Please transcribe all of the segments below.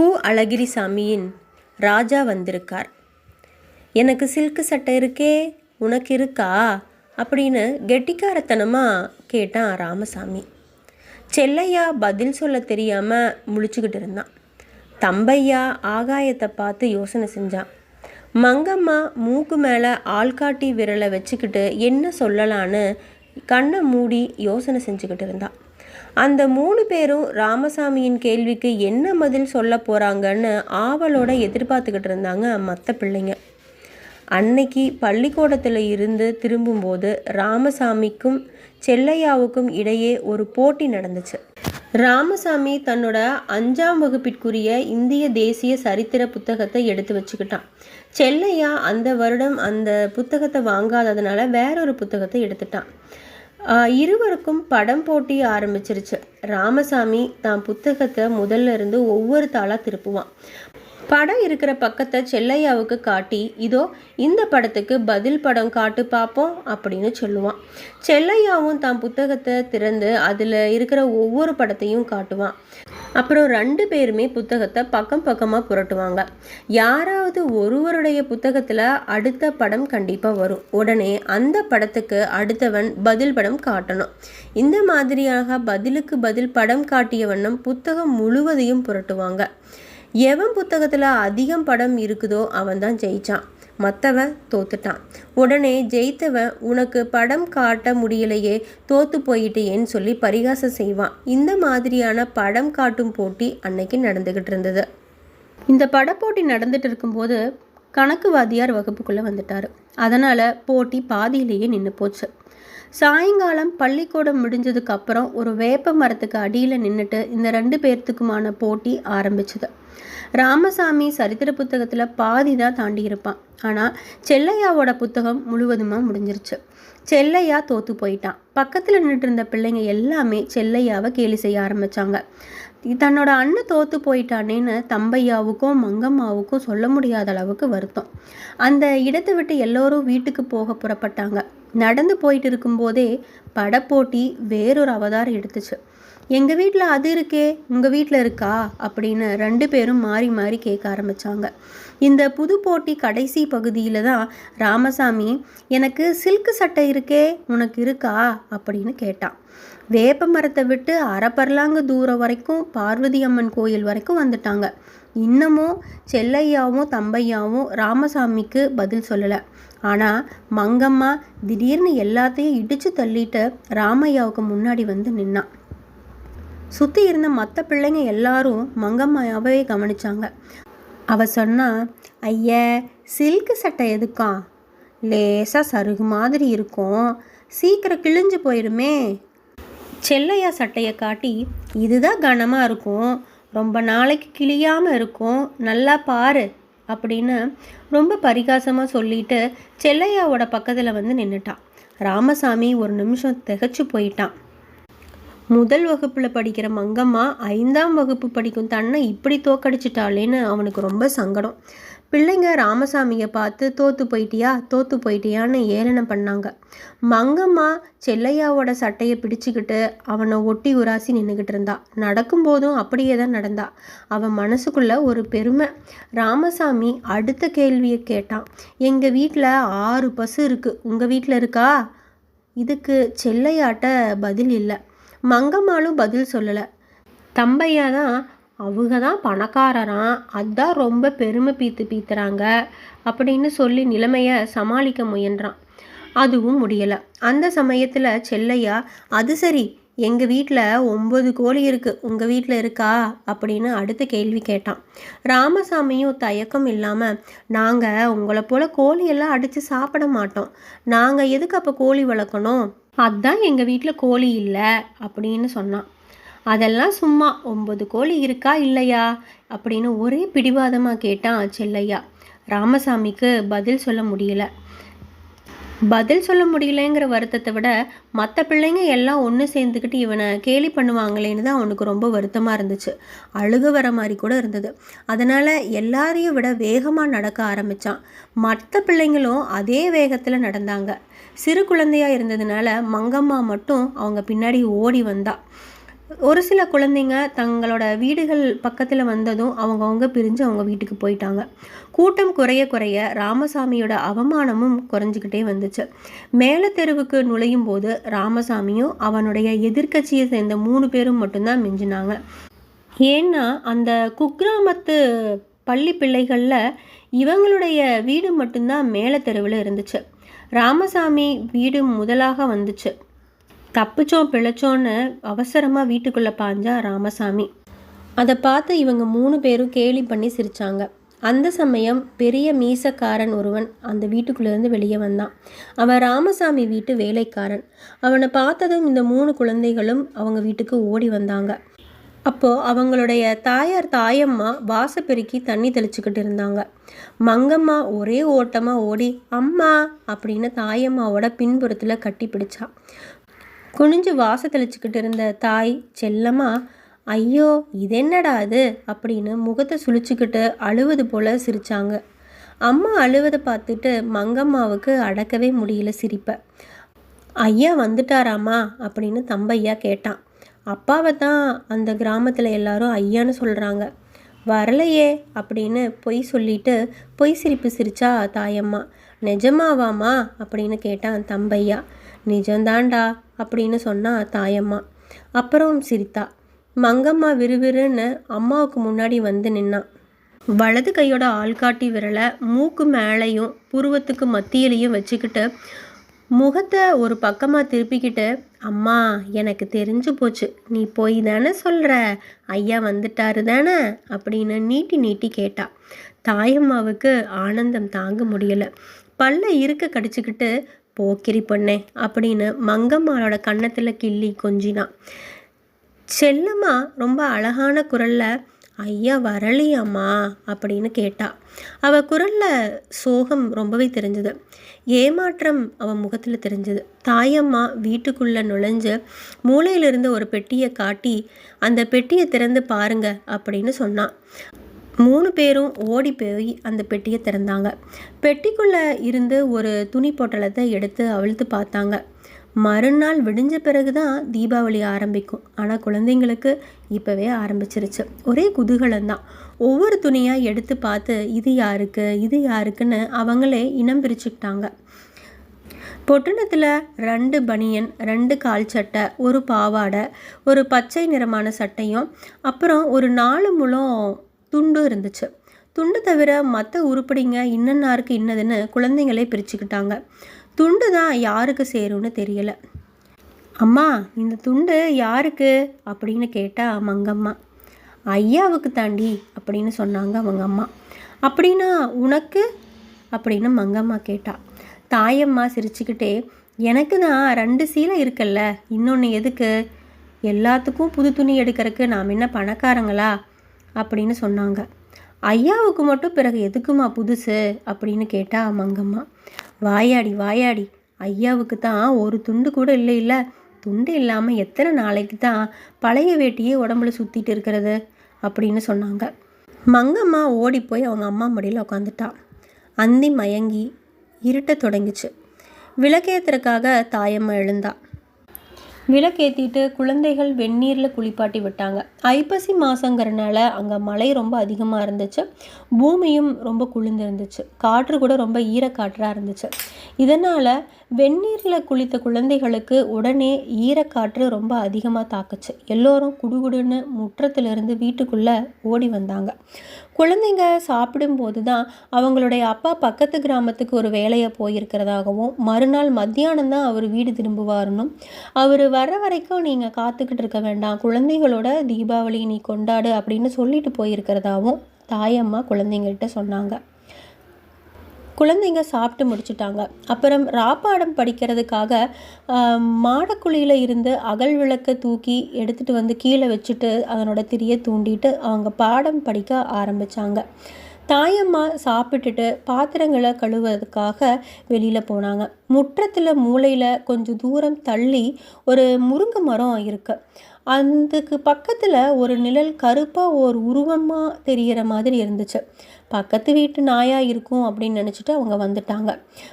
கு அழகிரிசாமியின் ராஜா வந்திருக்கார். எனக்கு சில்க்கு சட்டை இருக்கே உனக்கு இருக்கா? அப்படின்னு கெட்டிக்காரத்தனமாக கேட்டான் ராமசாமி. செல்லையா பதில் சொல்ல தெரியாமல் முழிச்சுக்கிட்டு இருந்தான். தம்பையா ஆகாயத்தை பார்த்து யோசனை செஞ்சான். மங்கம்மா மூக்கு மேலே ஆள்காட்டி விரலை வச்சுக்கிட்டு என்ன சொல்லலான்னு கண்ணை மூடி யோசனை செஞ்சுக்கிட்டு இருந்தான். அந்த மூணு பேரும் ராமசாமியின் கேள்விக்கு என்ன பதில் சொல்ல போகிறாங்கன்னு ஆவலோட எதிர்பார்த்துக்கிட்டு இருந்தாங்க மற்ற பிள்ளைங்க. அன்னைக்கு பள்ளிக்கூடத்தில் இருந்து திரும்பும்போது ராமசாமிக்கும் செல்லையாவுக்கும் இடையே ஒரு போட்டி நடந்துச்சு. ராமசாமி தன்னோட அஞ்சாம் வகுப்பிற்குரிய இந்திய தேசிய சரித்திர புத்தகத்தை எடுத்து வச்சுக்கிட்டான். செல்லையா அந்த வருடம் அந்த புத்தகத்தை வாங்காததுனால வேறொரு புத்தகத்தை எடுத்துட்டான். இருவருக்கும் படம் போட்டி ஆரம்பிச்சிருச்சு. ராமசாமி தான் புத்தகத்தை முதல்ல இருந்து ஒவ்வொரு தாளாக திருப்புவான். படம் இருக்கிற பக்கத்தை செல்லையாவுக்கு காட்டி இதோ இந்த படத்துக்கு பதில் படம் காட்டு பார்ப்போம் அப்படின்னு சொல்லுவான். செல்லையாவும் தான் புத்தகத்தை திறந்து அதில் இருக்கிற ஒவ்வொரு படத்தையும் காட்டுவான். அப்புறம் ரெண்டு பேருமே புத்தகத்தை பக்கம் பக்கமாக புரட்டுவாங்க. யாராவது ஒருவருடைய புத்தகத்தில் அடுத்த படம் கண்டிப்பாக வரும். உடனே அந்த படத்துக்கு அடுத்தவன் பதில் படம் காட்டணும். இந்த மாதிரியாக பதிலுக்கு பதில் படம் காட்டிய வண்ணம் புத்தகம் முழுவதையும் புரட்டுவாங்க. எவன் புத்தகத்தில் அதிகம் படம் இருக்குதோ அவன் தான் ஜெயிச்சான். மற்றவன் தோத்துட்டான். உடனே ஜெயித்தவன் உனக்கு படம் காட்ட முடியலையே தோத்து போயிட்டேன்னு சொல்லி பரிகாசம் செய்வான். இந்த மாதிரியான படம் காட்டும் போட்டி அன்னைக்கு நடந்துக்கிட்டு இருந்தது. இந்த படப்போட்டி நடந்துட்டு இருக்கும்போது கணக்கு வாத்தியார் வகுப்புக்குள்ளே வந்துட்டார். அதனால் போட்டி பாதியிலேயே நின்று போச்சு. சாயங்காலம் பள்ளிக்கூடம் முடிஞ்சதுக்கு அப்புறம் ஒரு வேப்ப மரத்துக்கு அடியில் நின்றுட்டு இந்த ரெண்டு பேர்த்துக்குமான போட்டி ஆரம்பிச்சது. ராமசாமி சரித்திர புத்தகத்தில் பாதி தான் தாண்டி இருப்பான். ஆனால் செல்லையாவோட புத்தகம் முழுவதுமாக முடிஞ்சிருச்சு. செல்லையா தோத்து போயிட்டான். பக்கத்தில் நின்றுட்டு இருந்த பிள்ளைங்க எல்லாமே செல்லையாவை கேலி செய்ய ஆரம்பிச்சாங்க. தன்னோட அண்ணன் தோத்து போயிட்டானேன்னு தம்பையாவுக்கும் மங்கம்மாவுக்கும் சொல்ல முடியாத அளவுக்கு வருத்தம். அந்த இடத்தை விட்டு எல்லோரும் வீட்டுக்கு போக புறப்பட்டாங்க. நடந்து போயிட்டு இருக்கும்போதே படப்போட்டி வேறொரு அவதாரம் எடுத்துச்சு. எங்கள் வீட்டில் அது இருக்கே உங்கள் வீட்டில் இருக்கா? அப்படின்னு ரெண்டு பேரும் மாறி மாறி கேட்க ஆரம்பித்தாங்க இந்த புது போட்டி கடைசி பகுதியில் தான் ராமசாமி எனக்கு சில்க்கு சட்டை இருக்கே உனக்கு இருக்கா? அப்படின்னு கேட்டான். வேப்ப மரத்தை விட்டு அரைப்பரலாங்க தூரம் வரைக்கும் பார்வதி அம்மன் கோயில் வரைக்கும் வந்துட்டாங்க. இன்னமும் செல்லையாவும் தம்பையாவும் ராமசாமிக்கு பதில் சொல்லலை. ஆனால் மங்கம்மா திடீர்னு எல்லாத்தையும் இடித்து தள்ளிட்டு ராமையாவுக்கு முன்னாடி வந்து நின்னான் சுற்றி இருந்த மற்ற பிள்ளைங்க எல்லாரும் மங்கம்மாயாவே கவனிச்சாங்க. அவ சொன்னா ஐய சில்க்கு சட்டை எதுக்கா? லேசாக சருகு மாதிரி இருக்கும். சீக்கிரம் கிழிஞ்சு போயிடுமே செல்லையா சட்டையை காட்டி இதுதான் கனமாக இருக்கும். ரொம்ப நாளைக்கு கிழியாமல் இருக்கும். நல்லா பாரு அப்படின்னு ரொம்ப பரிகாசமாக சொல்லிட்டு செல்லையாவோட பக்கத்தில் வந்து நின்றுட்டான் ராமசாமி ஒரு நிமிஷம் திகச்சு போயிட்டான். முதல் வகுப்பில் படிக்கிற மங்கம்மா ஐந்தாம் வகுப்பு படிக்கும் தன்னை இப்படி தோக்கடிச்சிட்டாளேன்னு அவனுக்கு ரொம்ப சங்கடம். பிள்ளைங்க ராமசாமியை பார்த்து தோத்து போயிட்டியா? தோத்து போயிட்டியான்னு ஏளனம் பண்ணாங்க. மங்கம்மா செல்லையாவோட சட்டையை பிடிச்சிக்கிட்டு அவனை ஒட்டி உராசி நின்றுக்கிட்டு இருந்தா. நடக்கும்போதும் அப்படியே தான் நடந்தா. அவன் மனசுக்குள்ள ஒரு பெருமை. ராமசாமி அடுத்த கேள்வியை கேட்டான். எங்கள் வீட்டில் ஆறு பசு இருக்குது உங்கள் வீட்டில் இருக்கா? இதுக்கு செல்லையாட்ட பதில் இல்லை. மங்கம்மாளும் பதில் சொல்லலை. தம்பையா தான் அவங்க தான் பணக்காரராம் அதான் ரொம்ப பெருமை பீத்து பீத்துறாங்க அப்படின்னு சொல்லி நிலைமையை சமாளிக்க முயன்றான். அதுவும் முடியலை. அந்த சமயத்தில் செல்லையா அது சரி எங்கள் வீட்டில் ஒம்பது கோழி இருக்குது உங்கள் வீட்டில் இருக்கா? அப்படின்னு அடுத்த கேள்வி கேட்டான். ராமசாமியும் தயக்கம் இல்லாமல் நாங்கள் உங்களை போல் கோழியெல்லாம் அடித்து சாப்பிட மாட்டோம். நாங்கள் எதுக்கு அப்போ கோழி வளர்க்கணும்? அதுதான் எங்கள் வீட்டில் கோழி இல்லை அப்படின்னு சொன்னான். அதெல்லாம் சும்மா ஒம்பது கோழி இருக்கா இல்லையா? அப்படின்னு ஒரே பிடிவாதமாக கேட்டான் செல்லையா. ராமசாமிக்கு பதில் சொல்ல முடியல. பதில் சொல்ல முடியலைங்கிற வருத்தத்தை விட மற்ற பிள்ளைங்க எல்லாம் ஒன்று சேர்ந்துக்கிட்டு இவனை கேலி பண்ணுவாங்களேன்னு தான் அவனுக்கு ரொம்ப வருத்தமாக இருந்துச்சு. அழுக வர மாதிரி கூட இருந்தது. அதனால் எல்லாரையும் விட வேகமாக நடக்க ஆரம்பித்தான் மற்ற பிள்ளைங்களும் அதே வேகத்தில் நடந்தாங்க. சிறு குழந்தையாக இருந்ததுனால மங்கம்மா மட்டும் அவங்க பின்னாடி ஓடி வந்தாள் ஒரு சில குழந்தைங்க தங்களோட வீடுகள் பக்கத்தில் வந்ததும் அவங்கவுங்க பிரிஞ்சு அவங்க வீட்டுக்கு போயிட்டாங்க. கூட்டம் குறைய குறைய ராமசாமியோட அவமானமும் குறைஞ்சிக்கிட்டே வந்துச்சு. மேலே தெருவுக்கு நுழையும் போது ராமசாமியும் அவனுடைய எதிர்க்கட்சியை சேர்ந்த மூணு பேரும் மட்டும்தான் மிஞ்சினாங்க. ஏன்னா அந்த குக்கிராமத்து பள்ளி பிள்ளைகளில் இவங்களுடைய வீடு மட்டும்தான் மேலே தெருவில் இருந்துச்சு. ராமசாமி வீடு முதலாக வந்துச்சு. தப்பிச்சோம் பிழைச்சோன்னு அவசரமாக வீட்டுக்குள்ளே பாஞ்சா ராமசாமி. அதை பார்த்து இவங்க மூணு பேரும் கேலி பண்ணி சிரிச்சாங்க. அந்த சமயம் பெரிய மீசக்காரன் ஒருவன் அந்த வீட்டுக்குள்ளேருந்து வெளியே வந்தான். அவன் ராமசாமி வீட்டு வேலைக்காரன். அவனை பார்த்ததும் இந்த மூணு குழந்தைகளும் அவங்க வீட்டுக்கு ஓடி வந்தாங்க. அப்போது அவங்களுடைய தாயார் தாயம்மா வாச பெருக்கி தண்ணி தெளிச்சுக்கிட்டு இருந்தாங்க. மங்கம்மா ஒரே ஓட்டமாக ஓடி அம்மா அப்படின்னு தாயம்மாவோட பின்புறத்தில் கட்டி பிடிச்சா. குனிஞ்சு வாச தெளிச்சுக்கிட்டு இருந்த தாய் செல்லம்மா ஐயோ இது என்னடா அது அப்படின்னு முகத்தை சுழிச்சுக்கிட்டு அழுவது போல சிரிச்சாங்க. அம்மா அழுவதை பார்த்துட்டு மங்கம்மாவுக்கு அடக்கவே முடியல சிரிப்பை. ஐயா வந்துட்டாராமா அப்படின்னு தம்பையா கேட்டான். அப்பாவை தான் அந்த கிராமத்தில் எல்லாரும் ஐயான்னு சொல்கிறாங்க வரலையே அப்படின்னு பொய் சொல்லிட்டு பொய் சிரிப்பு சிரிச்சா தாயம்மா. நிஜமாவாமா அப்படின்னு கேட்டான் தம்பையா. நிஜம்தான்டா அப்படின்னு சொன்னா தாயம்மா. அப்புறம் சிரித்தா. மங்கம்மா விறுவிறுன்னு அம்மாவுக்கு முன்னாடி வந்து நின்னான் வலது கையோட ஆள்காட்டி விரலை மூக்கு மேலேயும் புருவத்துக்கு மத்தியிலையும் வச்சுக்கிட்டு முகத்தை ஒரு பக்கமாக திருப்பிக்கிட்டு அம்மா எனக்கு தெரிஞ்சு போச்சு. நீ போய் தானே சொல்கிற ஐயா வந்துட்டாரு தானே? அப்படின்னு நீட்டி நீட்டி கேட்டா. தாயம்மாவுக்கு ஆனந்தம் தாங்க முடியலை. பல்ல இருக்க கடிச்சிக்கிட்டு போக்கிரி பொண்ணே அப்படின்னு மங்கம்மாளோட கன்னத்தில் கிள்ளி கொஞ்சினான் செல்லம்மா ரொம்ப அழகான குரலில் ஐயா வரலையாம்மா? அப்படின்னு கேட்டா. அவ குரலில் சோகம் ரொம்பவே தெரிஞ்சது. ஏமாற்றம் அவன் முகத்தில் தெரிஞ்சது. தாயம்மா வீட்டுக்குள்ளே நுழைஞ்சு மூளையிலிருந்து ஒரு பெட்டியை காட்டி அந்த பெட்டியை திறந்து பாருங்க அப்படின்னு சொன்னான் மூணு பேரும் ஓடி போய் அந்த பெட்டியை திறந்தாங்க. பெட்டிக்குள்ளே இருந்து ஒரு துணி பொட்டலத்தை எடுத்து அவிழ்த்து பார்த்தாங்க. மறுநாள் விடிஞ்ச பிறகு தான் தீபாவளி ஆரம்பிக்கும். ஆனால் குழந்தைங்களுக்கு இப்போவே ஆரம்பிச்சிருச்சு. ஒரே குதூகலம்தான். ஒவ்வொரு துணியாக எடுத்து பார்த்து இது யாருக்கு இது யாருக்குன்னு அவங்களே இனம் பிரிச்சுக்கிட்டாங்க. பொட்டணத்தில் ரெண்டு பனியன் ரெண்டு கால் சட்டை ஒரு பாவாடை ஒரு பச்சை நிறமான சட்டையும் அப்புறம் ஒரு நாலு முழம் துண்டும் இருந்துச்சு. துண்டு தவிர மற்ற உருப்படிங்க இன்னன்னாருக்கு இன்னதுன்னு குழந்தைங்களே பிரிச்சுக்கிட்டாங்க. துண்டு தான் யாருக்கு சேரும்னு தெரியல. அம்மா இந்த துண்டு யாருக்கு? அப்படின்னு கேட்டால் மங்கம்மா. ஐயாவுக்கு தாண்டி அப்படின்னு சொன்னாங்க அவங்க அம்மா அப்படின்னா உனக்கு? அப்படின்னு மங்கம்மா கேட்டா. தாயம்மா சிரிச்சுக்கிட்டே எனக்கு தான் ரெண்டு சீலை இருக்குல்ல இன்னொன்று எதுக்கு? எல்லாத்துக்கும் புது துணி எடுக்கிறதுக்கு நாம் என்ன பணக்காரங்களா? அப்படின்னு சொன்னாங்க. ஐயாவுக்கு மட்டும் பிறகு எதுக்குமா புதுசு? அப்படின்னு கேட்டா மங்கம்மா வாயாடி வாயாடி ஐயாவுக்கு தான் ஒரு துண்டு கூட இல்லை இல்லை. துண்டு இல்லாமல் எத்தனை நாளைக்கு தான் பழைய வேட்டியே உடம்புல சுற்றிட்டு இருக்கிறது? அப்படின்னு சொன்னாங்க. மங்கம்மா ஓடி போய் அவங்க அம்மா மடியில் உட்காந்துட்டா அந்தி மயங்கி இருட்ட தொடங்கிச்சு. விளக்கேத்துறக்காக தாயம்மா எழுந்தா. விளக்கேற்றிட்டு குழந்தைகள் வெந்நீரில் குளிப்பாட்டி விட்டாங்க. ஐப்பசி மாதங்கிறனால அங்கே மழை ரொம்ப அதிகமாக இருந்துச்சு. பூமியும் ரொம்ப குளிர்ந்து இருந்துச்சு. காற்று கூட ரொம்ப ஈரக்காற்றாக இருந்துச்சு. இதனால் வெந்நீரில் குளித்த குழந்தைகளுக்கு உடனே ஈரக்காற்று ரொம்ப அதிகமாக தாக்குச்சு. எல்லோரும் குடுகுடுன்னு முற்றத்திலிருந்து வீட்டுக்குள்ளே ஓடி வந்தாங்க. குழந்தைங்க சாப்பிடும்போது தான் அவங்களுடைய அப்பா பக்கத்து கிராமத்துக்கு ஒரு வேலையை போயிருக்கிறதாகவும் மறுநாள் மத்தியானம் தான் அவர் வீடு திரும்புவாருன்னும். அவர் வர்ற வரைக்கும் நீங்கள் காத்துக்கிட்டு இருக்க வேண்டாம். குழந்தைகளோட தீபாவளி நீ கொண்டாடு அப்படின்னு சொல்லிட்டு போயிருக்கிறதாகவும் தாயம்மா குழந்தைங்கள்கிட்ட சொன்னாங்க. குழந்தைங்க சாப்பிட்டு முடிச்சுட்டாங்க. அப்புறம் ராப்பாடம் படிக்கிறதுக்காக மாடக்குழியில் இருந்து அகல் விளக்கை தூக்கி எடுத்துகிட்டு வந்து கீழே வச்சுட்டு அதனோட திரியை தூண்டிட்டு அவங்க பாடம் படிக்க ஆரம்பித்தாங்க தாயம்மா சாப்பிட்டுட்டு பாத்திரங்களை கழுவுறதுக்காக வெளியில் போனாங்க. முற்றத்தில் மூளையில் கொஞ்சம் தூரம் தள்ளி ஒரு முருங்கை மரம் இருக்குது அதுக்கு பக்கத்தில் ஒரு நிழல் கருப்பாக ஒரு உருவமாக தெரிகிற மாதிரி இருந்துச்சு. பக்கத்து வீட்டு நாயாக இருக்கும் அப்படின்னு நினச்சிட்டு அவங்க வந்துட்டாங்க.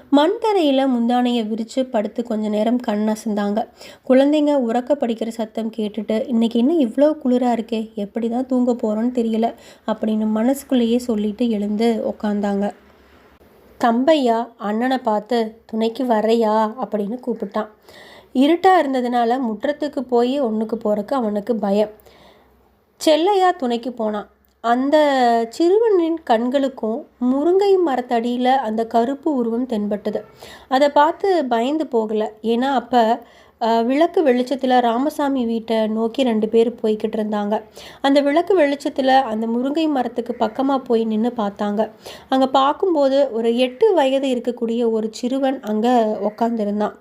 மண் தரையில் முந்தானையை விரித்து படுத்து கொஞ்ச நேரம் கண் அசந்தாங்க. குழந்தைங்க உறக்க படிக்கிற சத்தம் கேட்டுட்டு இன்னைக்கு இன்னும் இவ்வளோ குளிராக இருக்கே? எப்படி தான் தூங்க போகிறோன்னு தெரியல அப்படின்னு மனசுக்குள்ளேயே சொல்லிட்டு எழுந்து உக்காந்தாங்க. தம்பையா அண்ணனை பார்த்து துணைக்கு வரையா அப்படின்னு கூப்பிட்டான். இருட்டாக இருந்ததுனால முற்றத்துக்கு போய் ஒன்றுக்கு போகிறக்கு அவனுக்கு பயம். செல்லையா? துணைக்கு போனான். அந்த சிறுவனின் கண்களுக்கும் முருங்கை மரத்தடியில் அந்த கருப்பு உருவம் தென்பட்டது. அதை பார்த்து பயந்து போகலை. ஏன்னா அப்போ விளக்கு வெளிச்சத்தில் ராமசாமி வீட்டை நோக்கி ரெண்டு பேர் போய்கிட்டு இருந்தாங்க. அந்த விளக்கு வெளிச்சத்தில் அந்த முருங்கை மரத்துக்கு பக்கமாக போய் நின்று பார்த்தாங்க. அங்கே பார்க்கும்போது ஒரு எட்டு வயது இருக்கக்கூடிய ஒரு சிறுவன் அங்கே உக்காந்துருந்தான்.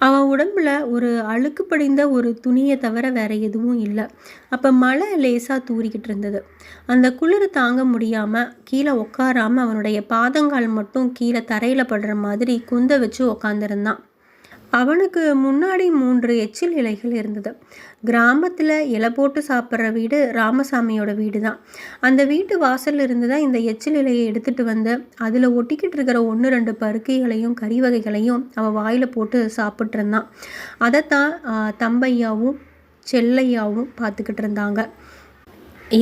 அவன் உடம்புல ஒரு அழுக்கு படிந்த ஒரு துணியை தவிர வேற எதுவும் இல்லை. அப்போ மழை லேசாக தூரிக்கிட்டு இருந்தது. அந்த குளிர் தாங்க முடியாமல் கீழே உட்காராமல் அவனுடைய பாதங்கால் மட்டும் கீழே தரையில் படுற மாதிரி குந்த வச்சு உக்காந்துருந்தான். அவனுக்கு முன்னாடி மூன்று எச்சில் இலைகள் இருந்தது. கிராமத்தில் இலை போட்டு சாப்பிட்ற வீடு ராமசாமியோட வீடு தான் அந்த வீட்டு வாசலில் இருந்து தான் இந்த எச்சில் இலையை எடுத்துகிட்டு வந்து அதில் ஒட்டிக்கிட்டு இருக்கிற ஒன்று ரெண்டு பருக்கைகளையும் கறி வகைகளையும் அவன் வாயில் போட்டு சாப்பிட்ருந்தான் அதைத்தான் தம்பையாவும் செல்லையாவும் பார்த்துக்கிட்டு இருந்தாங்க.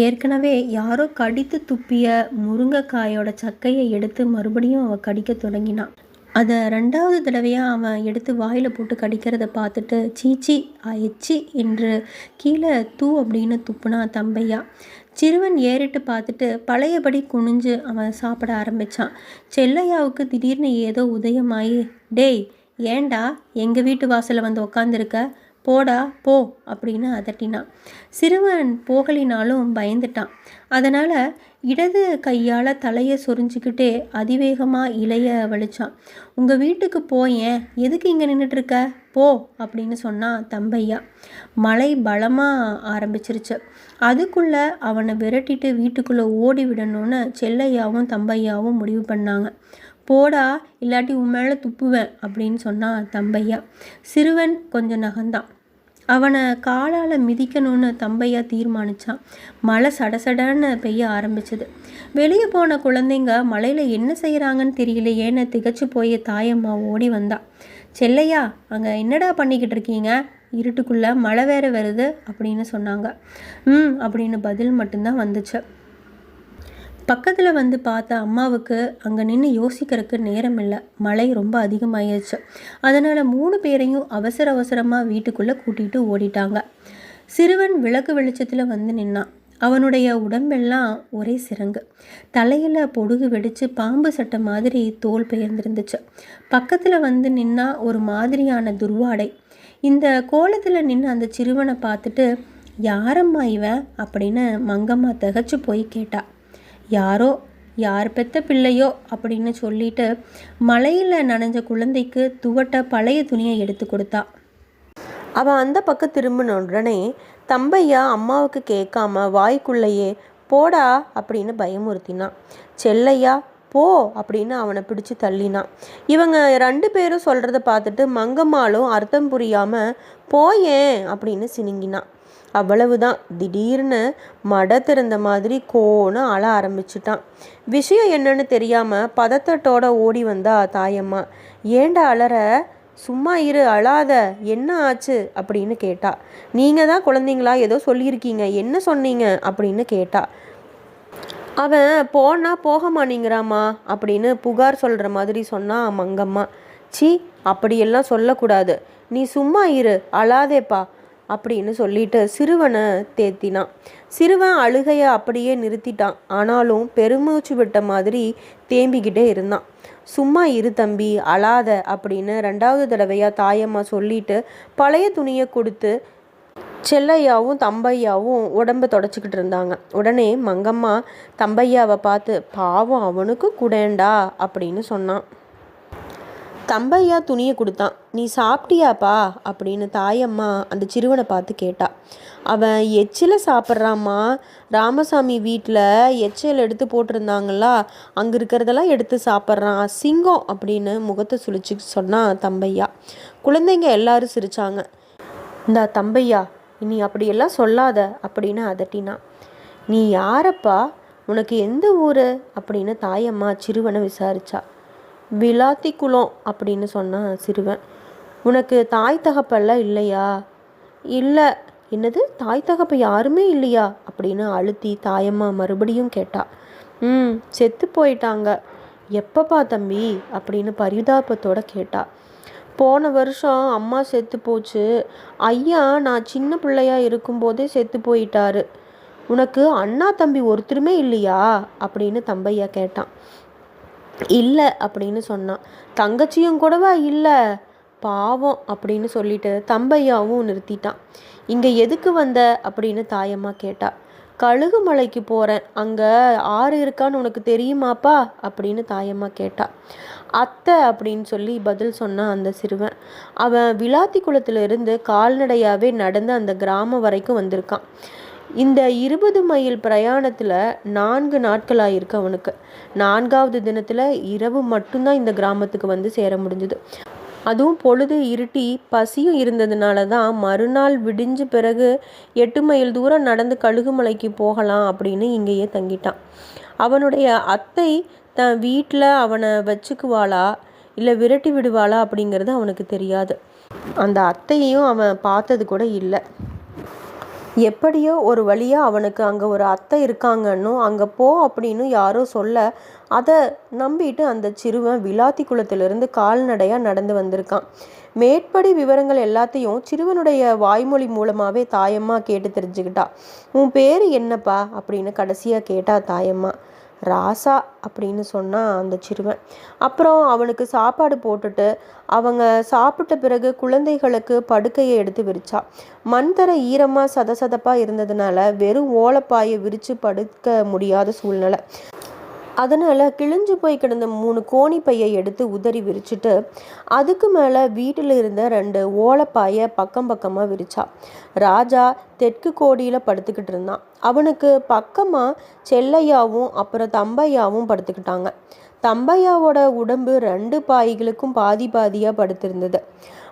ஏற்கனவே யாரோ கடித்து துப்பிய முருங்கைக்காயோட சக்கையை எடுத்து மறுபடியும் அவள் கடிக்க தொடங்கினான். அதை ரெண்டாவது தடவையாக அவன் எடுத்து வாயில் போட்டு கடிக்கிறத பார்த்துட்டு சீச்சி ஆயிடுச்சு என்று கீழே தூ அப்படின்னு துப்புனா தம்பையா. சிறுவன் ஏறிட்டு பார்த்துட்டு பழையபடி குனிஞ்சு அவன் சாப்பிட ஆரம்பித்தான் செல்லையாவுக்கு திடீர்னு ஏதோ உதயமாயி டேய் ஏண்டா எங்கள் வீட்டு வாசலில் வந்து உக்காந்துருக்க? போடா போ அப்படின்னு அதட்டினான். சிறுவன் போகலினாலும் பயந்துட்டான். அதனால் இடது கையால் தலையை சொரிஞ்சிக்கிட்டே அதிவேகமாக இலைய வலிச்சான். உங்கள் வீட்டுக்கு போயேன் எதுக்கு இங்கே நின்றுட்டுருக்க போ அப்படின்னு சொன்னான் தம்பையா. மழை பலமாக ஆரம்பிச்சிருச்சு. அதுக்குள்ளே அவனை விரட்டிட்டு வீட்டுக்குள்ளே ஓடி விடணும்னு செல்லையாவும் தம்பையாவும் முடிவு பண்ணாங்க. போடா இல்லாட்டி உன் மேலே துப்புவேன் அப்படின்னு சொன்னான் தம்பையா. சிறுவன் கொஞ்சம் நகந்தான். அவனை காலால் மிதிக்கணும்னு தம்பையா தீர்மானித்தான் மழை சடசடன்னு பெய்ய ஆரம்பிச்சது. வெளியே போன குழந்தைங்க மழையில் என்ன செய்கிறாங்கன்னு தெரியலையேன்னு திகச்சு போய் தாயம்மா ஓடி வந்தா. செல்லையா அங்கே என்னடா பண்ணிக்கிட்டு இருக்கீங்க? இருட்டுக்குள்ளே மழை வேற வருது அப்படின்னு சொன்னாங்க. ம் அப்படின்னு பதில் மட்டும்தான் வந்துச்சு. பக்கத்தில் வந்து பார்த்த அம்மாவுக்கு அங்கே நின்று யோசிக்கிறதுக்கு நேரம் இல்லை. மழை ரொம்ப அதிகமாகிடுச்சு அதனால் மூணு பேரையும் அவசர அவசரமாக வீட்டுக்குள்ளே கூட்டிகிட்டு ஓடிட்டாங்க. சிறுவன் விளக்கு வெளிச்சத்தில் வந்து நின்னான் அவனுடைய உடம்பெல்லாம் ஒரே சிறங்கு தலையில் பொடுகு வெடித்து பாம்பு சட்டை மாதிரி தோல் பெயர்ந்துருந்துச்சு. பக்கத்தில் வந்து நின்னா ஒரு மாதிரியான துர்வாடை. இந்த கோலத்தில் நின்று அந்த சிறுவனை பார்த்துட்டு யாரம்மா இவன்? அப்படின்னு மங்கம்மா தகச்சு போய் கேட்டா. யாரோ யார் பெத்த பிள்ளையோ அப்படின்னு சொல்லிட்டு மலையில் நனைஞ்ச குழந்தைக்கு துவட்ட பழைய துணியை எடுத்து கொடுத்தா. அவன் அந்த பக்கம் திரும்பின உடனே தம்பையா அம்மாவுக்கு கேட்காம வாய்க்குள்ளேயே போடா அப்படின்னு பயமுறுத்தினான் செல்லையா போ அப்படின்னு அவனை பிடிச்சு தள்ளினான் இவங்க ரெண்டு பேரும் சொல்கிறத பார்த்துட்டு மங்கம்மாலும் அர்த்தம் புரியாமல் போயேன் அப்படின்னு சினுங்கினான் அவ்வளவுதான். திடீர்னு மட திறந்த மாதிரி கோன்னு அழ ஆரம்பிச்சிட்டான். விஷயம் என்னன்னு தெரியாமல் பதத்தட்டோட ஓடி வந்தா தாயம்மா. ஏண்டா அலற? சும்மா இரு அழாத. என்ன ஆச்சு? அப்படின்னு கேட்டா. நீங்கள் தான் குழந்தைங்களா? ஏதோ சொல்லியிருக்கீங்க. என்ன சொன்னீங்க? அப்படின்னு கேட்டா. அவன் போனா போக மாட்டேங்கிறாமா அப்படின்னு புகார் சொல்கிற மாதிரி சொன்னா மங்கம்மா. சி அப்படியெல்லாம் சொல்லக்கூடாது. நீ சும்மா இரு அழாதேப்பா. அப்படின்னு சொல்லிட்டு சிறுவனை தேத்தினான். சிறுவன் அழுகையை அப்படியே நிறுத்திட்டான். ஆனாலும் பெருமூச்சு விட்ட மாதிரி தேம்பிக்கிட்டே இருந்தான். சும்மா இரு தம்பி அழாத அப்படின்னு ரெண்டாவது தடவையாக தாயம்மா சொல்லிட்டு பழைய துணியை கொடுத்து செல்லையாவும் தம்பையாவும் உடம்பை தொடச்சிக்கிட்டு இருந்தாங்க. உடனே மங்கம்மா தம்பையாவை பார்த்து பாவம் அவனுக்கு குடேண்டா அப்படின்னு சொன்னான். தம்பையா துணியை கொடுத்தான். நீ சாப்பிட்டியாப்பா? அப்படின்னு தாயம்மா அந்த சிறுவனை பார்த்து கேட்டா. அவன் எச்சில் சாப்பிட்றாம்மா. ராமசாமி வீட்டில் எச்சில் எடுத்து போட்டிருந்தாங்களா? அங்கே இருக்கிறதெல்லாம் எடுத்து சாப்பிட்றான். சிங்கம் அப்படின்னு முகத்தை சுழிச்சு சொன்னான் தம்பையா. குழந்தைங்க எல்லாரும் சிரித்தாங்க இந்தா தம்பையா நீ அப்படியெல்லாம் சொல்லாத அப்படின்னு அதட்டினான் நீ யாரப்பா? உனக்கு எந்த ஊர்? அப்படின்னு தாயம்மா சிறுவனை விசாரிச்சா. விளாத்தி குலம் அப்படின்னு சொன்னான் சிறுவன். உனக்கு தாய் தகப்பெல்லாம் இல்லையா? இல்லை என்னது? தாய் தகப்ப யாருமே இல்லையா? அப்படின்னு அழுத்தி தாயம்மா மறுபடியும் கேட்டா. ம் செத்து போயிட்டாங்க. எப்பப்பா தம்பி? அப்படின்னு பரிதாபத்தோட கேட்டா. போன வருஷம் அம்மா செத்து போச்சு. ஐயா நான் சின்ன பிள்ளையா இருக்கும்போதே செத்து போயிட்டாரு. உனக்கு அண்ணா தம்பி ஒருத்தருமே இல்லையா? அப்படின்னு தம்பையா கேட்டான். இல்லை அப்படின்னு சொன்னான். தங்கச்சியும் கூடவா? இல்லை. பாவம் அப்படின்னு சொல்லிட்டு தம்பையாவும் நிறுத்திட்டான். இங்கே எதுக்கு வந்த? அப்படின்னு தாயம்மா கேட்டா. கழுகு மலைக்கு போகிறேன் அங்கே ஆறு இருக்கான்னு உனக்கு தெரியுமாப்பா? அப்படின்னு தாயம்மா கேட்டா. அத்தை அப்படின்னு சொல்லி பதில் சொன்னான் அந்த சிறுவன். அவன் விளாத்தி குளத்திலிருந்து கால்நடையாகவே நடந்து அந்த கிராமம் வரைக்கும் வந்திருக்கான். இந்த இருபது மைல் பிரயாணத்தில் நான்கு நாட்கள் ஆயிருக்கு அவனுக்கு. நான்காவது தினத்தில் இரவு மட்டும்தான் இந்த கிராமத்துக்கு வந்து சேர முடிஞ்சுது. அதுவும் பொழுது இருட்டி பசியும் இருந்ததுனால தான் மறுநாள் விடிஞ்ச பிறகு எட்டு மைல் தூரம் நடந்து கழுகுமலைக்கு போகலாம் அப்படின்னு இங்கேயே தங்கிட்டான். அவனுடைய அத்தை தன் வீட்டில் அவனை வச்சுக்குவாளா இல்லை விரட்டி விடுவாளா அப்படிங்கிறது அவனுக்கு தெரியாது. அந்த அத்தையையும் அவன் பார்த்தது கூட இல்லை. எப்படியோ ஒரு வழியாக அவனுக்கு அங்கே ஒரு அத்தை இருக்காங்கன்னும் அங்கே போ அப்படின்னு யாரோ சொல்ல அதை நம்பிட்டு அந்த சிறுவன் விளாத்தி குளத்திலிருந்து கால்நடையாக நடந்து வந்திருக்கான். மேற்படி விவரங்கள் எல்லாத்தையும் சிறுவனுடைய வாய்மொழி மூலமாகவே தாயம்மா கேட்டு தெரிஞ்சுக்கிட்டா. உன் பேர் என்னப்பா? அப்படின்னு கடைசியாக கேட்டா தாயம்மா. ராசா அப்படின்னு சொன்னால் அந்த சிறுவன். அப்புறம் அவனுக்கு சாப்பாடு போட்டுட்டு அவங்க சாப்பிட்ட பிறகு குழந்தைகளுக்கு படுக்கையை எடுத்து விரிச்சா. மண்தர ஈரமாக சதசதப்பாக இருந்ததுனால வெறும் ஓலப்பாயை விரித்து படுக்க முடியாத சூழ்நிலை. அதனால் கிழிஞ்சு போய் கிடந்த மூணு கோணி பையை எடுத்து உதறி விரிச்சிட்டு அதுக்கு மேலே வீட்டில் இருந்த ரெண்டு ஓலப்பாயை பக்கம் பக்கமாக விரிச்சா. ராஜா தெற்கு கோடியில் படுத்துக்கிட்டு இருந்தான். அவனுக்கு பக்கமாக செல்லையாவும் அப்புறம் தம்பையாவும் படுத்துக்கிட்டாங்க. தம்பையாவோட உடம்பு ரெண்டு பாய்களுக்கும் பாதி பாதியாக படுத்திருந்தது.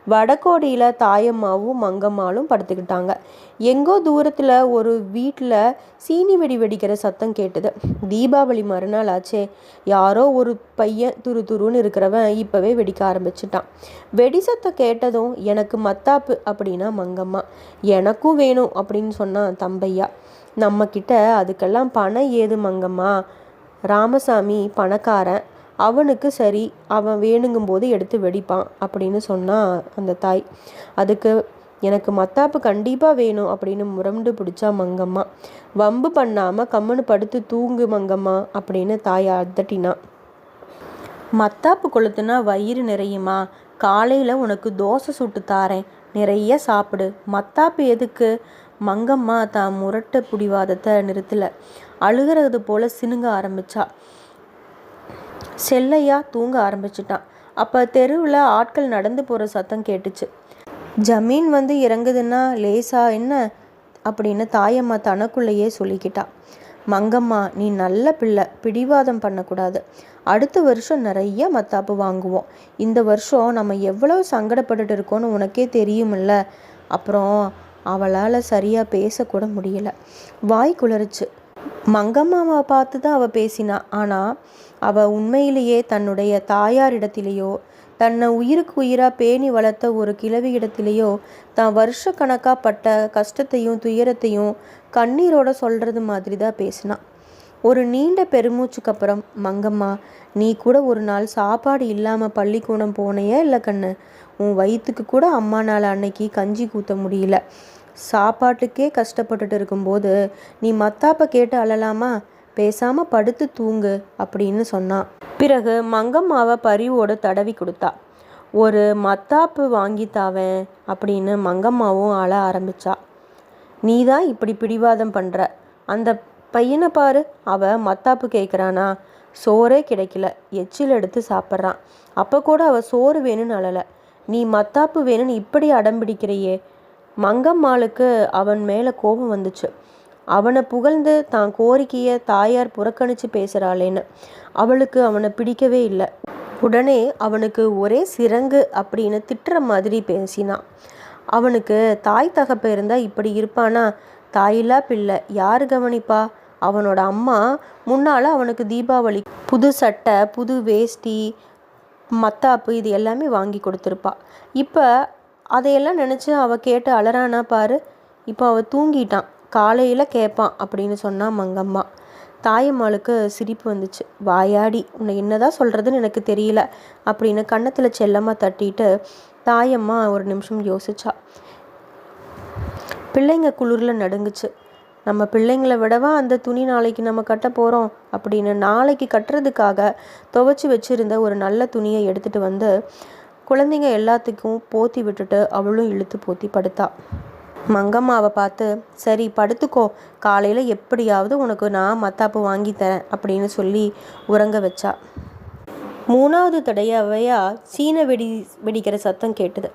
வடகோடியில் தாயம்மாவும் மங்கம்மாலும் படுத்துக்கிட்டாங்க. எங்கோ தூரத்தில் ஒரு வீட்டில் சீனி வெடி வெடிக்கிற சத்தம் கேட்டது. தீபாவளி மறுநாள் ஆச்சே. யாரோ ஒரு பையன் துரு துருன்னு இருக்கிறவன் இப்போவே வெடிக்க ஆரம்பிச்சிட்டான். வெடி சத்தம் கேட்டதும் எனக்கு மத்தாப்பு அப்படின்னா மங்கம்மா. எனக்கும் வேணும் அப்படின்னு சொன்னான் தம்பையா. நம்மக்கிட்ட அதுக்கெல்லாம் பணம் ஏது மங்கம்மா? ராமசாமி பணக்காரன். அவனுக்கு சரி அவன் வேணுங்கும்போது எடுத்து வெடிப்பான் அப்படின்னு சொன்னா அந்த தாய். அதுக்கு எனக்கு மத்தாப்பு கண்டிப்பாக வேணும் அப்படின்னு முரண்டு பிடிச்சா மங்கம்மா. வம்பு பண்ணாமல் கம்முன்னு படுத்து தூங்கு மங்கம்மா அப்படின்னு தாய் அதட்டினான் மத்தாப்பு கொளுத்துனா வயிறு நிறையுமா? காலையில் உனக்கு தோசை சுட்டு தாரேன். நிறைய சாப்பிடு. மத்தாப்பு எதுக்கு? மங்கம்மா தான் முரட்ட பிடிவாதத்தை நிறுத்தலை. அழுகிறது போல சினுங்க ஆரம்பிச்சா. செல்லையா தூங்க ஆரம்பிச்சிட்டான். அப்போ தெருவில் ஆட்கள் நடந்து போகிற சத்தம் கேட்டுச்சு. ஜமீன் வந்து இறங்குதுன்னா லேசா என்ன? அப்படின்னு தாயம்மா தனக்குள்ளேயே சொல்லிக்கிட்டா. மங்கம்மா நீ நல்ல பிள்ளை பிடிவாதம் பண்ணக்கூடாது. அடுத்த வருஷம் நிறைய மத்தாப்பு வாங்குவோம். இந்த வருஷம் நம்ம எவ்வளோ சங்கடப்பட்டுட்டு இருக்கோன்னு உனக்கே தெரியுமில்ல. அப்புறம் அவளால் சரியாக பேசக்கூட முடியல. வாய் குளறிச்சு மங்கம்மாவை பார்த்து தான் அவள் பேசினா. ஆனால் அவள் உண்மையிலேயே தன்னுடைய தாயாரிடத்திலேயோ தன்னை உயிருக்கு உயிராக பேணி வளர்த்த ஒரு கிழவி இடத்திலேயோ தான் வருஷ கணக்காக பட்ட கஷ்டத்தையும் துயரத்தையும் கண்ணீரோட சொல்கிறது மாதிரி தான் பேசினான் ஒரு நீண்ட பெருமூச்சுக்கு அப்புறம் மங்கம்மா நீ கூட ஒரு நாள் சாப்பாடு இல்லாமல் பள்ளிக்கூடம் போனையே இல்லை கண்ணு? உன் வயிற்றுக்கு கூட அம்மா நாள் அன்னைக்கு கஞ்சி கூத்த முடியல. சாப்பாட்டுக்கே கஷ்டப்பட்டுட்டு இருக்கும்போது நீ மத்தாப்ப கேட்டு அழலாமா? பேசாமல் படுத்து தூங்கு அப்படின்னு சொன்னான் பிறகு மங்கம்மாவை பரிவோடு தடவி கொடுத்தா. ஒரு மத்தாப்பு வாங்கி தாவேன் அப்படின்னு மங்கம்மாவும் அழ ஆரம்பிச்சா. நீ தான் இப்படி பிடிவாதம் பண்ணுற அந்த பையனை பாரு அவ மத்தாப்பு கேட்குறானா சோறே கிடைக்கல. எச்சில் எடுத்து சாப்பிட்றான் அப்போ கூட அவள் சோறு வேணும்னு அழலை. நீ மத்தாப்பு வேணும்னு இப்படி அடம்பிடிக்கிறையே மங்கம்மாளுக்கு அவன் மேலே கோபம் வந்துச்சு. அவனை புகழ்ந்து தான் கோரிக்கையை தாயார் புறக்கணித்து பேசுகிறாளேன்னு அவளுக்கு அவனை பிடிக்கவே இல்லை. உடனே அவனுக்கு ஒரே சிறங்கு அப்படின்னு திட்டுற மாதிரி பேசினான் அவனுக்கு தாய் தகப்ப இருந்தால் இப்படி இருப்பானா? தாயில்லா பிள்ளை யார் கவனிப்பா? அவனோட அம்மா முன்னால் அவனுக்கு தீபாவளி புது சட்டை புது வேஷ்டி மத்தாப்பு இது எல்லாமே வாங்கி கொடுத்துருப்பா. இப்போ அதையெல்லாம் நினச்சி அவள் கேட்டு அலறானா பாரு. இப்போ அவள் தூங்கிட்டான். காலையில் கேட்பான் அப்படின்னு சொன்னான் மங்கம்மா. தாயம்மாளுக்கு சிரிப்பு வந்துச்சு. வாயாடி உன்னை என்னதான் சொல்கிறதுன்னு எனக்கு தெரியல அப்படின்னு கன்னத்தில் செல்லமாக தட்டிட்டு தாயம்மா ஒரு நிமிஷம் யோசிச்சா. பிள்ளைங்க குளிரில் நடுங்குச்சு. நம்ம பிள்ளைங்களை விடவா அந்த துணி நாளைக்கு நம்ம கட்ட போகிறோம் அப்படின்னு நாளைக்கு கட்டுறதுக்காக துவைச்சி வச்சுருந்த ஒரு நல்ல துணியை எடுத்துகிட்டு வந்து குழந்தைங்க எல்லாத்துக்கும் போத்தி விட்டுட்டு அவளும் இழுத்து போத்தி படுத்தா. மங்கம்மாவை பார்த்து சரி படுத்துக்கோ. காலையில் எப்படியாவது உனக்கு நான் மத்தாப்பு வாங்கி தரேன் அப்படின்னு சொல்லி உறங்க வச்சா. மூணாவது தடையாவையா சீன வெடி வெடிக்கிற சத்தம் கேட்டது.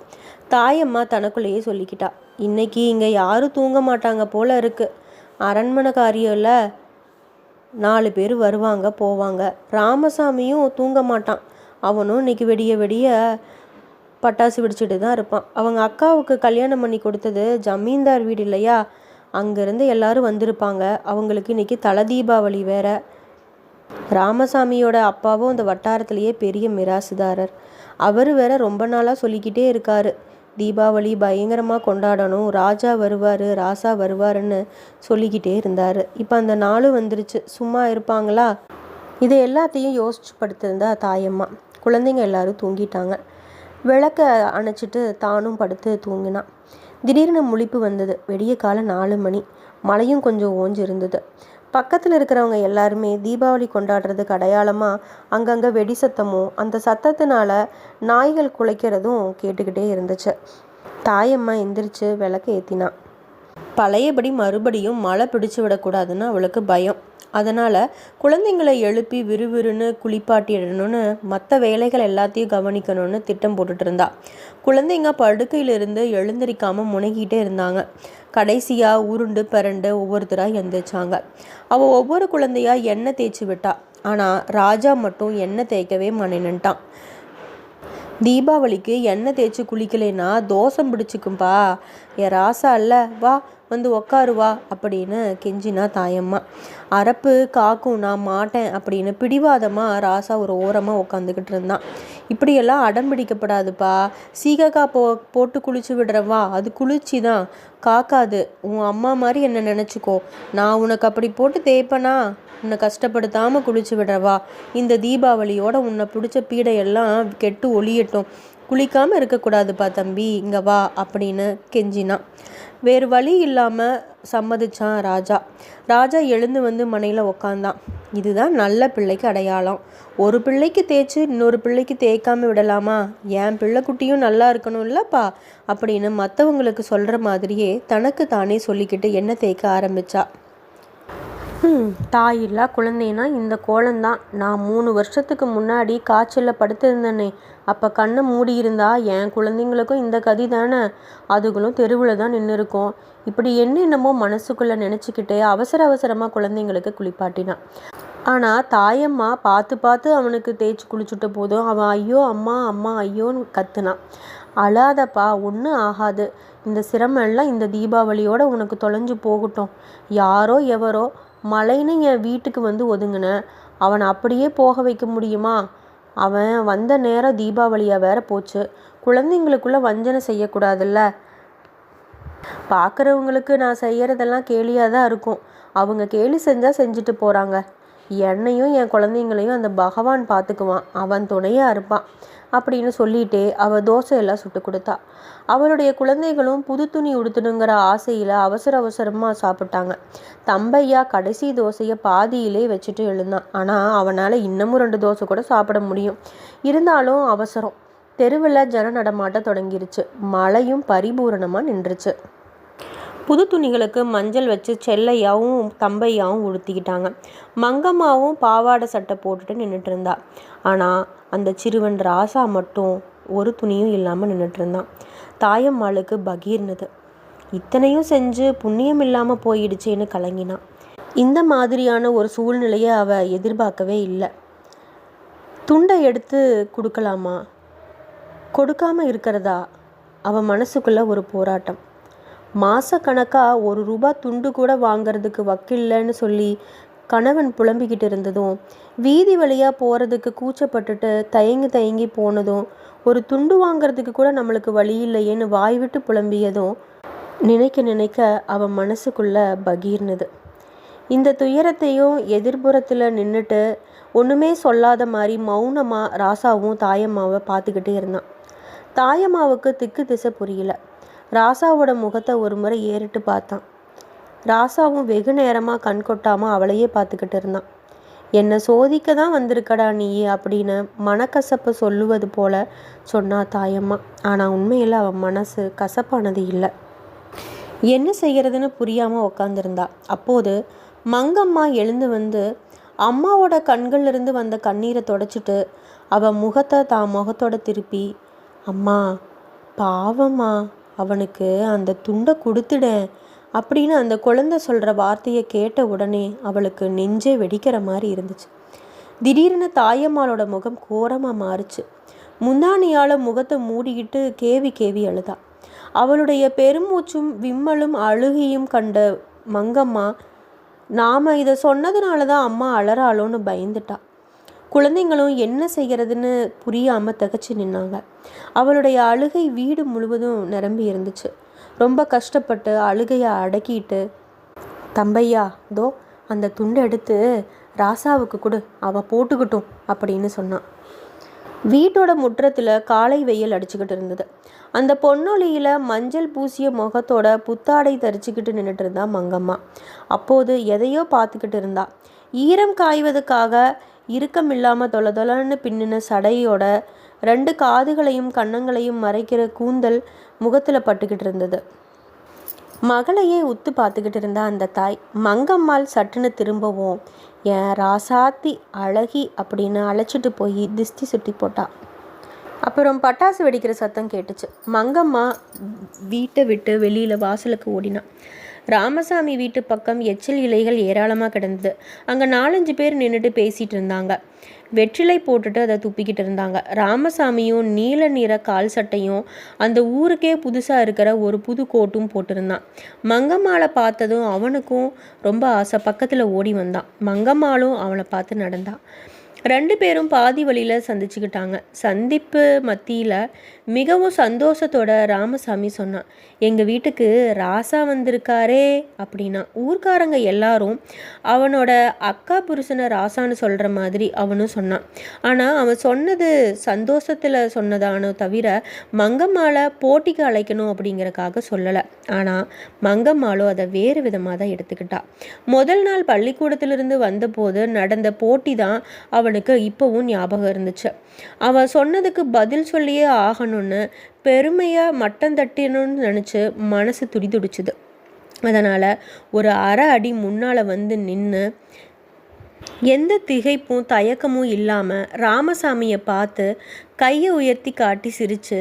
தாயம்மா தனக்குள்ளேயே சொல்லிக்கிட்டா இன்னைக்கு இங்கே யாரும் தூங்க மாட்டாங்க போல இருக்கு. அரண்மனை காரியம்ல நாலு பேர் வருவாங்க போவாங்க. ராமசாமியும் தூங்க மாட்டான். அவனும் இன்னைக்கு வெடிய வெடிய பட்டாசு வெடிச்சிட்டு தான் இருப்பான். அவங்க அக்காவுக்கு கல்யாணம் பண்ணி கொடுத்தது ஜமீன்தார் வீடு இல்லையா? அங்கேருந்து எல்லாரும் வந்திருப்பாங்க. அவங்களுக்கு இன்னைக்கு தலை தீபாவளி வேற. ராமசாமியோட அப்பாவும் அந்த வட்டாரத்திலேயே பெரிய மிராசுதாரர். அவர் வேற ரொம்ப நாளாக சொல்லிக்கிட்டே இருக்கார். தீபாவளி பயங்கரமாக கொண்டாடணும். ராஜா வருவார் ராசா வருவாருன்னு சொல்லிக்கிட்டே இருந்தார். இப்போ அந்த நாள் வந்துருச்சு. சும்மா இருப்பாங்களா? இதை எல்லாத்தையும் யோசிச்சு படுத்திருந்தா தாயம்மா. குழந்தைங்க எல்லாரும் தூங்கிட்டாங்க. விளக்க அணைச்சிட்டு தானும் படுத்து தூங்கினான். திடீர்னு முழிப்பு வந்தது. வெடிய காலம் நாலு மணி. மழையும் கொஞ்சம் ஓஞ்சு இருந்தது பக்கத்தில் இருக்கிறவங்க எல்லாருமே தீபாவளி கொண்டாடுறதுக்கு அடையாளமாக அங்கங்கே வெடி சத்தமும் அந்த சத்தத்தினால நாய்கள் குலைக்கிறதும் கேட்டுக்கிட்டே இருந்துச்சு. தாயம்மா எந்திரிச்சு விளக்க ஏற்றினான் பழையபடி மறுபடியும் மழை பிடிச்சு விடக்கூடாதுன்னு அவளுக்கு பயம். அதனால் குழந்தைங்களை எழுப்பி விறுவிறுன்னு குளிப்பாட்டிடணும்னு மற்ற வேலைகள் எல்லாத்தையும் கவனிக்கணும்னு திட்டம் போட்டுட்டு இருந்தா. குழந்தைங்க படுக்கையிலிருந்து எழுந்திரிக்காமல் முனகிட்டே இருந்தாங்க. கடைசியாக உருண்டு பிறண்டு ஒவ்வொருத்தராக எந்திரிச்சாங்க. அவள் ஒவ்வொரு குழந்தையா எண்ணெய் தேய்ச்சி விட்டா. ஆனால் ராஜா மட்டும் எண்ணெய் தேய்க்கவே மணின்னுட்டான் தீபாவளிக்கு எண்ணெய் தேய்ச்சி குளிக்கலைன்னா தோசம் பிடிச்சிக்கும்பா. என் ராசா அல்ல வா வந்து உக்காருவா அப்படின்னு கெஞ்சினா தாயம்மா. அரப்பு காக்கும் நான் மாட்டேன் அப்படின்னு பிடிவாதமாக ராசா ஒரு ஓரமாக உட்காந்துக்கிட்டு இருந்தான். இப்படியெல்லாம் அடம் பிடிக்கப்படாதுப்பா. சீகக்கா போ போட்டு குளிச்சு விடுறவா அது குளிர்ச்சி தான் காக்காது. உன் அம்மா மாதிரி என்னை நினச்சிக்கோ. நான் உனக்கு அப்படி போட்டு தேய்ப்பனா? உன்னை கஷ்டப்படுத்தாமல் குளிச்சு விடுறவா இந்த தீபாவளியோட உன்னை பிடிச்ச பீடையெல்லாம் கெட்டு ஒளியட்டும். குளிக்காமல் இருக்கக்கூடாதுப்பா தம்பி. இங்கே வா அப்படின்னு கெஞ்சினான் வேறு வழி இல்லாமல் சம்மதிச்சான் ராஜா. ராஜா எழுந்து வந்து மனையில் உக்காந்தான். இதுதான் நல்ல பிள்ளைக்கு அடையாளம். ஒரு பிள்ளைக்கு தேய்ச்சி இன்னொரு பிள்ளைக்கு தேய்க்காம விடலாமா? என் பிள்ளைக்குட்டியும் நல்லா இருக்கணும் இல்லப்பா அப்படின்னு மற்றவங்களுக்கு சொல்கிற மாதிரியே தனக்கு தானே சொல்லிக்கிட்டு எண்ணெய் தேய்க்க ஆரம்பித்தா தாயில்லா குழந்தைனா இந்த கோலம்தான். நான் மூணு வருஷத்துக்கு முன்னாடி காய்ச்சலில் படுத்திருந்தேனே. அப்போ கண்ணை மூடி இருந்தா என் குழந்தைங்களுக்கும் இந்த கதி தானே? அதுகளும் தெருவில் தான் நின்று இருக்கும் இப்படி என்னென்னமோ மனசுக்குள்ளே நினச்சிக்கிட்டே அவசர அவசரமாக குழந்தைங்களுக்கு குளிப்பாட்டினான். ஆனால் தாயம்மா பார்த்து பார்த்து அவனுக்கு தேய்ச்சி குளிச்சுட்ட போதும் அவன் ஐயோ அம்மா அம்மா ஐயோன்னு கத்துனான். அழாதப்பா ஒன்றும் ஆகாது. இந்த சிரமம் எல்லாம் இந்த தீபாவளியோட உனக்கு தொலைஞ்சு போகட்டும். யாரோ எவரோ மலைன்னு என் வீட்டுக்கு வந்து ஒதுங்கினேன் அவனை அப்படியே போக வைக்க முடியுமா? அவன் வந்த நேரம் தீபாவளியாக வேற போச்சு. குழந்தைங்களுக்குள்ள வஞ்சனை செய்யக்கூடாதுல்ல? பார்க்குறவங்களுக்கு நான் செய்கிறதெல்லாம் கேலியாக தான் இருக்கும். அவங்க கேலி செஞ்சால் செஞ்சுட்டு போகிறாங்க என்னையும் என் குழந்தைங்களையும் அந்த பகவான் பார்த்துக்குவான் அவன் துணையாக இருப்பான். அப்படின்னு சொல்லிட்டே அவள் தோசையெல்லாம் சுட்டு கொடுத்தா. அவளுடைய குழந்தைகளும் புது துணி உடுத்தணுங்கிற ஆசையில் அவசர அவசரமாக சாப்பிட்டாங்க. தம்பையா கடைசி தோசையை பாதியிலே வச்சுட்டு எழுந்தான். ஆனால் அவனால் இன்னமும் ரெண்டு தோசை கூட சாப்பிட முடியும். இருந்தாலும் அவசரம். தெருவில் ஜன நடமாட்ட தொடங்கிருச்சு. மழையும் பரிபூரணமாக நின்றுச்சு. புது துணிகளுக்கு மஞ்சள் வச்சு செல்லையாவும் தம்பையாவும் உடுத்திக்கிட்டாங்க. மங்கம்மாவும் பாவாடை சட்டை போட்டுட்டு நின்றுட்டு இருந்தா. ஆனால் அந்த சிறுவன் ராசா மட்டும் ஒரு துணியும் இல்லாமல் நின்றுட்டு இருந்தான். தாயம்மாளுக்கு பகீர்னது. இத்தனையும் செஞ்சு புண்ணியம் இல்லாமல் போயிடுச்சேன்னு கலங்கினான். இந்த மாதிரியான ஒரு சூழ்நிலையை அவ எதிர்பார்க்கவே இல்லை. துண்டை எடுத்து கொடுக்கலாமா? கொடுக்காம இருக்கிறதா? அவள் மனசுக்குள்ள ஒரு போராட்டம். மாசக்கணக்காக ஒரு ரூபா துண்டு கூட வாங்குறதுக்கு வக்கில்லைன்னு சொல்லி கணவன் புலம்பிக்கிட்டு இருந்ததும் வீதி வழியாக போகிறதுக்கு கூச்சப்பட்டுட்டு தயங்கி தயங்கி போனதும் ஒரு துண்டு வாங்குறதுக்கு கூட நம்மளுக்கு வழி இல்லையேன்னு வாய் விட்டு புலம்பியதும் நினைக்க நினைக்க அவன் மனசுக்குள்ள பகீர்னது. இந்த துயரத்தையும் எதிர்புறத்தில் நின்றுட்டு ஒன்றுமே சொல்லாத மாதிரி மௌனமாக ராசாவும் தாயம்மாவை பார்த்துக்கிட்டே இருந்தான். தாயம்மாவுக்கு திக்கு திசை புரியல. ராசாவோட முகத்தை ஒரு முறை ஏறிட்டு பார்த்தான். ராசாவும் வெகு நேரமாக கண் கொட்டாமல் அவளையே பார்த்துக்கிட்டு இருந்தான். என்னை சோதிக்க தான் வந்திருக்கடா நீ அப்படின்னு மனக்கசப்பை சொல்லுவது போல சொன்னா தாயம்மா. ஆனால் உண்மையில் அவன் மனசு கசப்பானது இல்லை. என்ன செய்கிறதுன்னு புரியாமல் உக்காந்துருந்தா. அப்போது மங்கம்மா எழுந்து வந்து அம்மாவோட கண்கள்லேருந்து வந்த கண்ணீரை தொடச்சிட்டு அவன் முகத்தை தான் முகத்தோட திருப்பி அம்மா பாவம்மா. அவனுக்கு அந்த துண்டை கொடுத்துடேன் அப்படின்னு அந்த குழந்தை சொல்கிற வார்த்தையை கேட்ட உடனே அவளுக்கு நெஞ்சே வெடிக்கிற மாதிரி இருந்துச்சு. திடீர்னு தாயம்மாளோட முகம் கோரமாக மாறுச்சு. முந்தானியால் முகத்தை மூடிக்கிட்டு கேவி கேவி அழுதா. அவளுடைய பெருமூச்சும் விம்மலும் அழுகியும் கண்ட மங்கம்மா நாம் இதை சொன்னதுனால தான் அம்மா அலறாளோன்னு பயந்துட்டா. குழந்தைங்களும் என்ன செய்கிறதுன்னு புரியாமல் தகச்சு நின்னாங்க. அவளுடைய அழுகை வீடு முழுவதும் நிரம்பி இருந்துச்சு. ரொம்ப கஷ்டப்பட்டு அழுகையை அடக்கிட்டு தம்பையா தோ அந்த துண்டை எடுத்து ராசாவுக்கு கொடு அவள் போட்டுக்கிட்டும் அப்படின்னு சொன்னான். வீட்டோட முற்றத்தில் காலை வெயில் அடிச்சுக்கிட்டு இருந்தது. அந்த பொன்னொழியில் மஞ்சள் பூசிய முகத்தோட புத்தாடை தரிச்சுக்கிட்டு நின்றுட்டு இருந்தா மங்கம்மா. அப்போது எதையோ பார்த்துக்கிட்டு இருந்தா. ஈரம் காய்வதுக்காக இறுக்கம் இல்லாமல் தொல தொலன்னு பின்னின சடையோட ரெண்டு காதுகளையும் கன்னங்களையும் மறைக்கிற கூந்தல் முகத்தில் பட்டுக்கிட்டு இருந்தது. மகளையே உத்து பார்த்துக்கிட்டு இருந்த அந்த தாய் மங்கம்மாள் சட்டுன்னு திரும்பவும். என் ராசாத்தி அழகி அப்படின்னு அழைச்சிட்டு போய் திஷ்டி சுட்டி போட்டா. அப்புறம் பட்டாசு வெடிக்கிற சத்தம் கேட்டுச்சு. மங்கம்மா வீட்டை விட்டு வெளியில் வாசலுக்கு ஓடினான் ராமசாமி வீட்டு பக்கம் எச்சில் இலைகள் ஏராளமாக கிடந்தது. அங்கே நாலஞ்சு பேர் நின்றுட்டு பேசிகிட்டு இருந்தாங்க. வெற்றிலை போட்டுட்டு அதை துப்பிக்கிட்டு இருந்தாங்க. ராமசாமியும் நீல நிற கால் சட்டையும் அந்த ஊருக்கே புதுசாக இருக்கிற ஒரு புது கோட்டும் போட்டிருந்தான். மங்கம்மாளை பார்த்ததும் அவனுக்கும் ரொம்ப ஆசை. பக்கத்தில் ஓடி வந்தான். மங்கம்மாளும் அவனை பார்த்து நடந்தான். ரெண்டு பேரும் பாதி வழியில் சந்திச்சுக்கிட்டாங்க. சந்திப்பு மத்தியில் மிகவும் சந்தோஷத்தோட ராமசாமி சொன்னான் எங்கள் வீட்டுக்கு ராசா வந்திருக்காரே அப்படின்னா ஊர்க்காரங்க எல்லாரும் அவனோட அக்கா புருஷனை ராசான்னு சொல்கிற மாதிரி அவனும் சொன்னான். ஆனால் அவன் சொன்னது சந்தோஷத்தில் சொன்னதானோ தவிர மங்கம்மாளை போட்டிக்கு அழைக்கணும் அப்படிங்கிறக்காக சொல்லலை. ஆனால் மங்கம்மாளோ அதை வேறு விதமாக தான் எடுத்துக்கிட்டா. முதல் நாள் பள்ளிக்கூடத்திலிருந்து வந்தபோது நடந்த போட்டி தான் அவனுக்கு இப்போவும் ஞாபகம் இருந்துச்சு. அவன் சொன்னதுக்கு பதில் சொல்லியே ஆகணும் ஆகணும்னு பெருமையாக மட்டம் தட்டினு நினச்சி மனசு துடிதுடிச்சுது. அதனால் ஒரு அரை அடி முன்னால் வந்து நின்று எந்த திகைப்பும் தயக்கமும் இல்லாமல் ராமசாமியை பார்த்து கையை உயர்த்தி காட்டி சிரித்து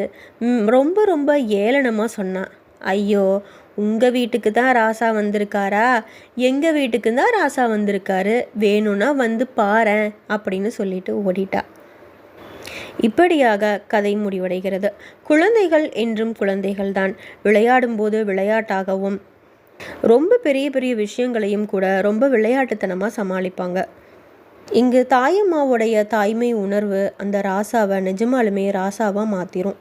ரொம்ப ரொம்ப ஏளனமாக சொன்னான் ஐயோ உங்கள் வீட்டுக்கு தான் ராசா வந்திருக்காரா? எங்கள் வீட்டுக்கு தான் ராசா வந்திருக்காரு? வேணும்னா வந்து பாரு அப்படின்னு சொல்லிட்டு ஓடிட்டா. இப்படியாக கதை முடிவடைகிறது. குழந்தைகள் என்றும் குழந்தைகள்தான். விளையாடும்போது விளையாட்டாகவும் ரொம்ப பெரிய பெரிய விஷயங்களையும் கூட ரொம்ப விளையாட்டுத்தனமாக சமாளிப்பாங்க. இங்கு தாயம்மாவுடைய தாய்மை உணர்வு அந்த ராசாவை நிஜமாலுமே ராசாவாக மாற்றிரும்